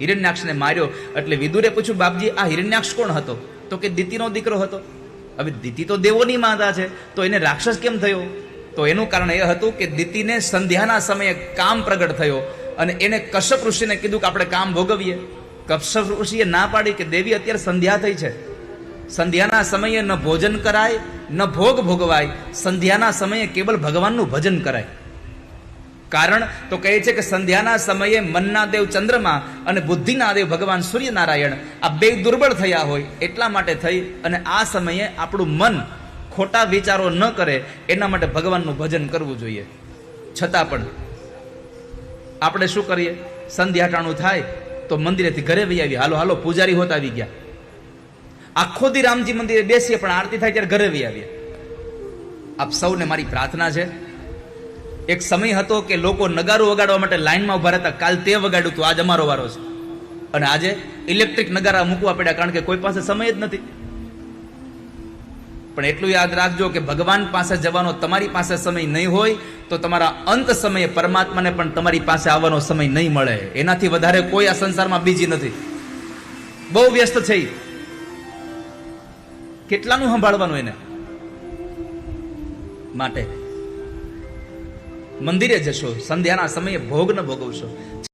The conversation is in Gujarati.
હિરણ્યાક્ષને માર્યો એટલે વિદુરે પૂછ્યું, બાપજી, આ હિરણ્યાક્ષ કોણ હતો? તો કે દિતિનો દીકરો હતો. હવે દિતિ તો દેવોની માતા છે, તો એને રાક્ષસ કેમ થયો? તો એનું કારણ એ હતું કે દિતિને સંધ્યાના સમયે કામ પ્રગટ થયો અને એને કશ્યપ ઋષિને કીધું કે આપણે કામ ભોગવીએ. કશ્યપ ઋષિએ ના પાડી કે દેવી અત્યારે સંધ્યા થઈ છે. સંધ્યાના સમયે ન ભોજન કરાય, ન ભોગ ભોગવાય. સંધ્યાના સમયે કેવલ ભગવાનનું ભજન કરાય. કારણ તો કહે છે કે સંધ્યાના સમયે મનના દેવ ચંદ્રમા અને બુદ્ધિના દેવ ભગવાન સૂર્યનારાયણ આ બે દુર્બળ થયા હોય એટલા માટે થઈ અને આ સમયે આપણું મન ખોટા વિચારો ન કરે એના માટે ભગવાનનું ભજન કરવું જોઈએ. છતાં પણ આપણે શું કરીએ? સંધ્યાટાણું થાય તો મંદિરેથી ઘરે વહી આવી હાલો હાલો, પૂજારી હોત આવી ગયા. આખો દી રામજી મંદિરે બેસીએ પણ આરતી થાય ત્યારે ઘરે વહી આવીએ. આપ સૌને મારી પ્રાર્થના છે એક સમય હતો કે લોકો નગારો વગાડવા માટે લાઈનમાં ઊભા રહેતા. કાલ તે વગાડ્યું હતું આજ અમારો વારો છે. અને આજે ઇલેક્ટ્રિક નગારા મૂકવા પડ્યા કારણ કે કોઈ પાસે સમય જ નથી. પણ એટલું યાદ રાખજો કે ભગવાન પાસે જવાનો તમારી પાસે સમય નહીં હોય, તો તમારા અંત સમયે પરમાત્માને પણ તમારી પાસે આવવાનો સમય નહીં મળે. એનાથી વધારે કોઈ આ સંસારમાં બીજી નથી. બહુ વ્યસ્ત છે કેટલાનું સંભાળવાનું એને? માટે. મંદિરે જશો. સંધ્યાના સમયે ભોગ ન ભોગવશો.